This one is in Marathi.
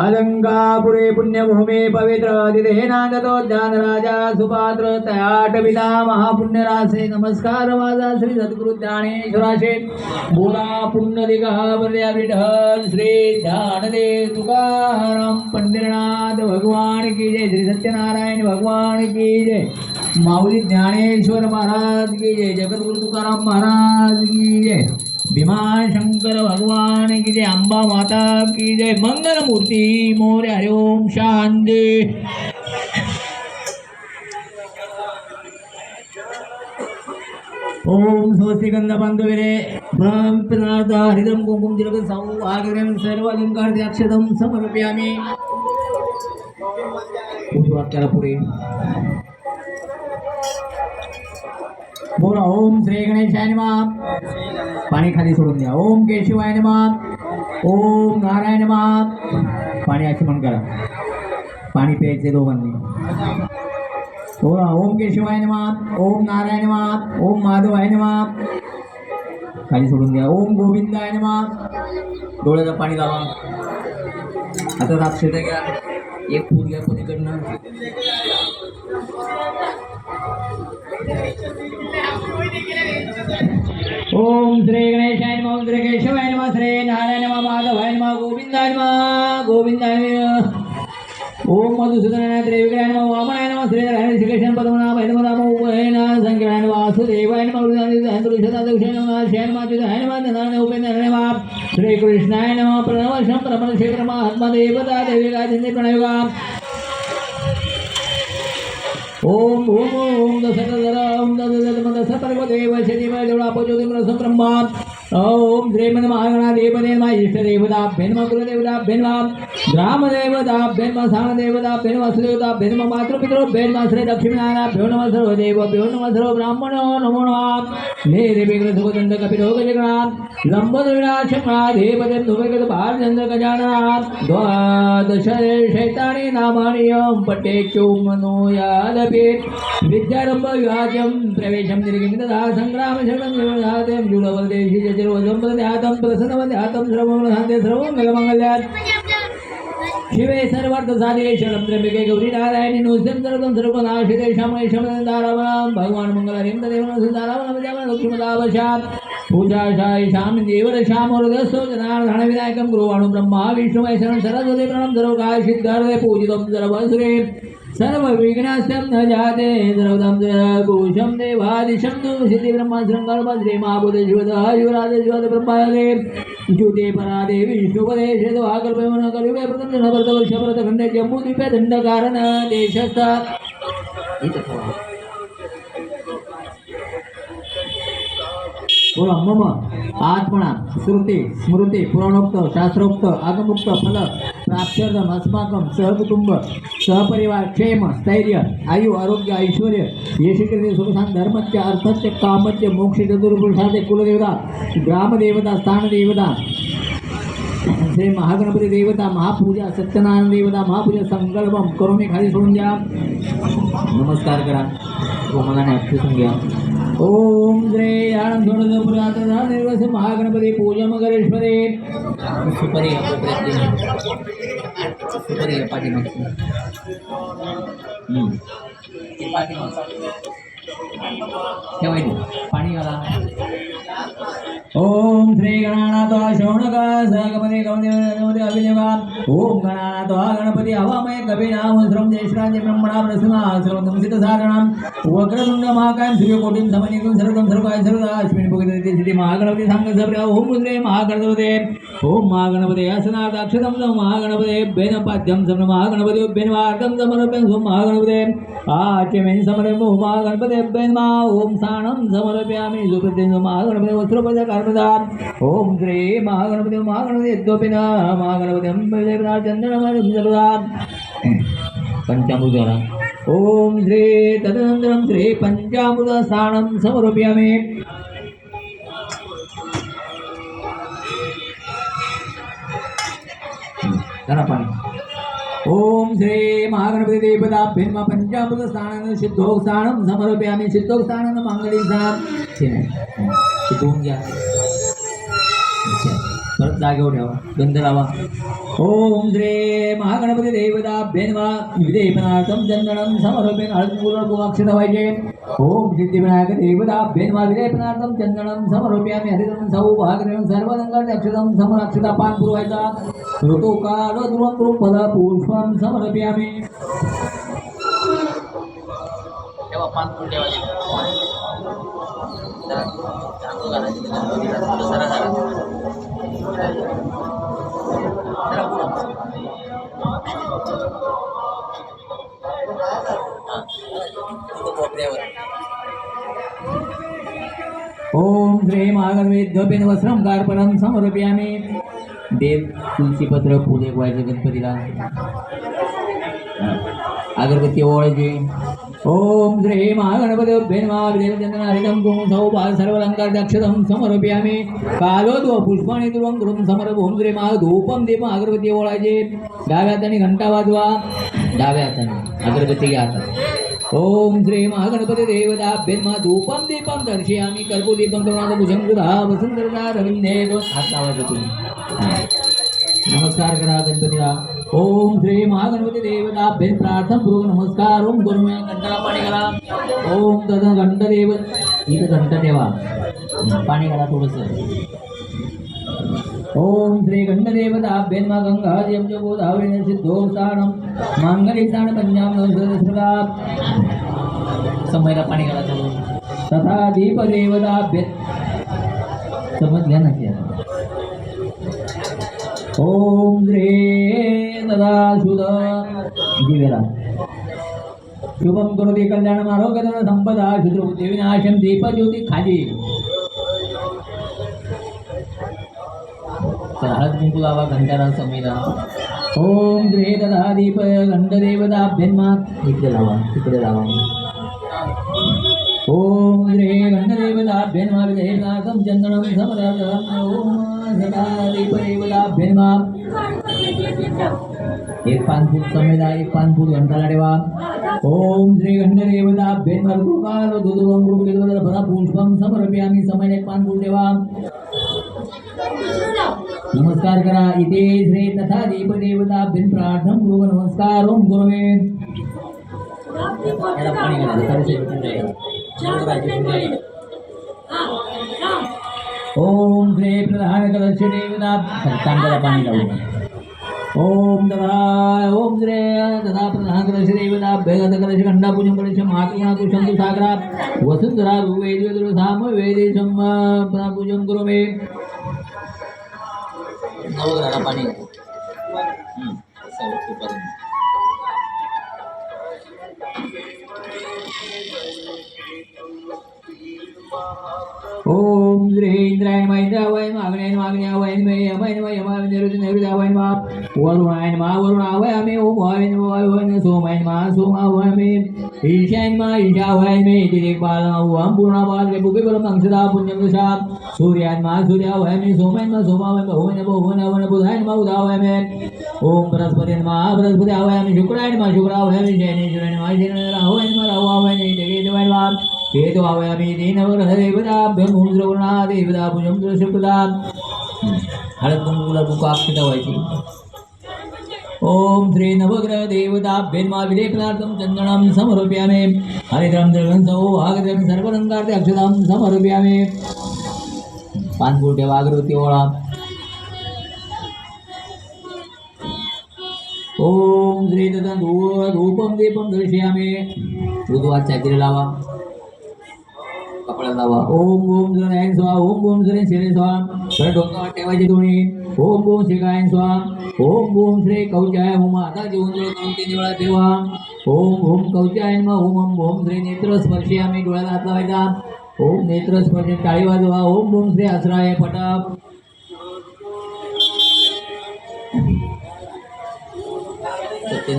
अलंकापुरे पुण्यभूमे पवित्र दिदेनागतो राजा सुपात्र तयाट पिता महापुण्यरासे नमस्कार माझा श्री सद्गुरु ज्ञानेश्वराशे बोला पुण्यलिका वर्या श्री ध्यानदेव तुकाराम पंढरीनाथ भगवान की जय। श्री सत्यनारायण भगवान की जय। माऊली ज्ञानेश्वर महाराज की जय। जगद्गुरु तुकाराम महाराज की जय। भीमाशंकर भगवान की जय अंबा माता की जय मंगल मूर्ती मोर्य हरिओम शांती ओम स्वस्ति गंध बांधविरे ब्रह्मनाथ हरिदम कुंकुम तिलक साऊ आग्रम सर्व अलंकार द्राक्षदम समर्पयामी वाक्याला बोला ओम श्री गणेशाय नमः. पाणी खाली सोडून द्या. ओम केशिवाय नमः. ओम नारायण नमः. पाणी आचमन करा. पाणी प्यायचे दोघांनी. बोला ओम केशिवाय नमः. ओम नारायण नमः. ओम माधवाय नमः. खाली सोडून द्या. ओम गोविंदाय नमः. डोळ्याचं पाणी लावा. आता दाक्षिणा घ्या एक फूल घ्या कोणीकडनं ओम श्री गणेशाय नमः ओम श्री केशवाय नमः श्री नारायण नमः माधवाय नमः गोविंदाय नमः गोविंदाय नमः ओम मधुसूदनाय त्रिविक्रमाय नमः वामनाय नमः श्री नारायण श्रीकृष्ण पद्मनाभाय नमः नमो उभयना संकराय नमः वासुदेवाय नमः वृंदाय नमः नमः शयन मातुदाय नमः नारायण उपेंद्राय नमः श्री कृष्णाय नमः प्रणवशं ओम ओम ओम दस दर ओम दशरथ दस मन दस पर्वदेव शनिमय देवळा पोजोदिम रसम ब्रह्मा ओम श्रीमन महागणा देवने मा इष्ट देवता भेन्म कुलदेवता भेन्म ग्राम देवता भेन्म साण देवता भेन्म वसुदेवता भेन्म श्री लक्ष्मीनारायण भ्यो नम सर्व देव भ्यो नम सर्व ब्राह्मणो नमो नमः। ने विग्रह सुगंध कपिलो भार चंद्र द्वादश शैतानि नामानि यं पठेच्चो मनोयादपि विद्यारंभ विवाचम प्रवेशं निर्गिमितदा संग्राम शरणं निर्वधातं जुलवदेशि जजरोजं प्रध्यातं प्रसन्नवध्यातं श्रवणहाते सर्वमङ्गलमङ्गल्यात् शिवे सर्वार्थ साधे शरण गौरी नारायणी नुस्यं सर्वं सर्वनाशिते शमय शमदारावणां भगवान मंगलारिं तदेव सुदारावणं विद्यावनं लक्ष्मीदावशात् पूजाशाय श्याम देवर श्याम वरदस्तो जनार्दन विनायकं गुरुवाणु ब्रह्मा विष्णु शरण सरस्वती प्रणम सर्वकाय सिद्धार्थे पूजितं सर्वसुरे सर्व विघ्नास्यं न जाते सर्वदं जयघोषं देवादिशं तु सिद्धि ब्रह्मा श्रृंगारभद्रे महाबुध शिवदः शिवराज शिवद ब्रह्मादे ज्योते परादे विष्णुपदे शेदवाकल्पमन कलिवे प्रथम जनभरत वर्षभरत खंड जम्बूद्वीपे दंडकारण देशस्थ। बोला मम आत्मना श्रुती स्मृती पुराणोक्त शास्त्रोक्त आगमुक्त फल प्राप्त्यर्थम अस्माकं सहकुटुंब सहपरिवार क्षेम स्थैर्य आयु आरोग्य ऐश्वर्य यशकीर्ती सुखसान धर्मस्य अर्थस्य कामस्य मोक्ष चतुर्पुरुषाचे कुलदेवता ग्रामदेवता स्थानदेवता श्री महागणपती देवता महापूजा सत्यनारायण देवता महापूजा संकल्पम करून मी खाली सोडून द्या. नमस्कार करा. मनाने अभ्युसून घ्या ओम श्री आनंद पुरात निर्वस महागणपती पूजा मगरेश्वरे सुपरी सुपरी पाठी हम्म. ती पाणीवाला पाणी ओम श्री गणानाथ शौनक सहगपती गौदेवते अभिदेवा ओम गणानाथ गणपती हवामय कविनाम श्रम ज्येष्ठांचे ब्रह्मणा प्रसन्ना सर्वतम सिद्ध साधनाम वक्रतुंड महाकाय सूर्यकोटीं समनिकं सर्वतम सर्वाय सर्वदा अश्विनी भगवती सिद्धी महागणपती सांग सप्रिया ओम रुद्रे महागणपते ओम महागणपते असनाथ अक्षतम सम महागणपते बेन पाद्यम सम महागणपते बेन वार्तम समर्पण सोम महागणपते आचमेन समर्पण ओम महागणपते बेन मा ओम साणम समर्पयामि सुप्रत्यं महागणपते वस्त्रोपद कर्मदा ओम श्री महागणपती महागणपती यद्योपिन महागणपती चंद्रमणि सर्वदा पंचामृताला ओम श्री तदनंतरं ओम श्री महागणपती देवताभ्यन्म पंचामृत स्थानानं सिद्धोक स्थानं समर्पयामि सिद्धोक स्थानानं मांगली स्थान हे नाही. परत जागेवर ठेवा गंध लावा. ओम श्री महागणपती देवताभ्ये बेनवा विदेपनाथम चंदनम समर्पेन हळदपूर्ण अक्षर पाहिजे ओम सिद्धिविनायक देवताभ्ये बेनवा विदेपनाथम चंदनम समर्प्यामी हरिदम सौभाग्यम सर्वरंगाचे अक्षतम समरक्षता पान पुरवायचा. ऋतुकाल ध्रुवं ध्रुवं पद पुष्पम समर्प्यामी तेव्हा पाच ओम श्री महागणवेद्योपेन वस्त्रम कार्पणम समर्पयामी. देव तुलसीपत्र फुले व्हायचे गणपतीला. अगरबत्ती ओळजे. ओम श्री महागणपती महादेवचंद्र हरिदम गुण सौभाग सर्व अलंकार दक्षतम समर्पयामी. कालोद्व पुष्पाणी ध्रुवं गुरुम समर्प. ओम श्री महा धूपम दीप अगरबत्ती ओळायचे डाव्या हाताने घंटा वाजवा. डाव्या हाताने अगरबत्ती घ्या. हातात ओम श्री महागणपती देवताभ्ये नमः धूपम दीपम दर्शयामि कर्पूदीपम करुणाद भुजंगुधा वसुंधरदा रविंदेव हात लावायचं तुम्ही. नमस्कार करा गणपतीला. ओम श्री महागणपती देवताभ्ये प्रार्थना पूर्वक नमस्कार. ओम गुरुमे घंटाला पाणी घाला ओम तद घंट देव इथं घंट देवा पाणी घाला थोडंसं. ओम श्री गंडदेवताभ्यन्म नमः गंगाजयं च गोदावरी सिद्धोस्तानं मांगलिकान पंजाब समयला पाणी घाला तथा दीपदेवताभ्ये। समज घ्या ना ओम श्री तदा शुद दिवेला शुभम करोति कल्याणम आरोग्य संपदा शुद्रबुद्धी विनाशम दीपज्योती खाली तर हळद कुंकू लावा घंटारा समयला ओम श्री तदा दीप गंडदेवताभ्यन्मा इकडे लावा तिकडे लावा ओम श्री गंडदेवताभ्यन्मा विदेवनाथम चंदनम समरम ओम सदा दीपदेवताभ्यन्मा एक पान फूट समेदा एक पान फूट घंटाला ठेवा ओम श्री गंडदेवताभ्यन्मा ऋतुकाल दुदुवं गुरुकेतवदल फला पुष्पम समर्पयामि समय एक पान फूट ठेवा नमस्कार करा इथे श्री तथा देवदेवता भिन प्रार्थम गुरु नमस्कार ओम गुरुवे याला पाणी घालायचं, थोडंसं इकडून जायचं. नंतर राहायची पूजा आहे. ओम श्री प्रधान कलश देवता तांब्याला पाणी लावू ओम ददा ओम श्री ददा प्रधान कलश देवता भेगत कलश खंडा पूजन कलश महात्मा शंभू सागरा वसुंधरा वेद साम वेदेशम पूजन गुरु मे नवग्रहाला पाणी घाला. हं. असं वरतीपर्यंत. ओम श्री इंद्राय महिंद्रावय मागण्या मागण्या वैन मे यमैन व यमा निरुद्ध निरुद्ध वैन मा वरुणायन मा वरुणावय मे ओम वायन वायन सोमायन मा सोमा वय मे ईशायन मा ईशा वय मे दिलीप बाल ओम पूर्णा बाल रे बुके बल मंगसदा पुण्यम दशा सूर्यान मा सूर्या वय मे सोमायन मा सोमा वय मे ओम नमो ओम नमो बुधायन मा उदा वय मे ओम बृहस्पतीन मा बृहस्पती आवय मे शुक्रायन मा शुक्रा वय मे शनीश्वरायन मा शनि राहवयन मा राहु वय मे देवे वय मा केतु आवयामि देवता भुजं दुष्कृता हळद कुंकुला बुका व्हायची ओम श्री नवग्रह देवताभ्यन्मा विलेपनार्थं चंदनम समर्पयामे। हरिद्रम द्रवं सौभाग्यं सर्वलंकार्थे अक्षतां समर्पयामि। पानपूर ठेवा अगरबत्ती ओळा ओम श्री तदन धूपम दीपम दर्शयामे। उद्वाचा चाकरी लावा कपड्याला लावा. ओम ओम जय स्वा ओम ओम जय शिरे स्वा तर डोक्यावर ठेवायचे तुम्ही. ओम ओम शिकाय स्वा ओम ओम श्री कौचाय होम आता जेवण दोन तीन वेळा ठेवा. ओम ओम कौचाय नमः. ओम ओम ओम श्री नेत्र स्पर्शी आम्ही डोळ्याला हात लावायचा. ओम नेत्र स्पर्शी टाळी वाजवा. ओम ओम श्री आश्राय पटा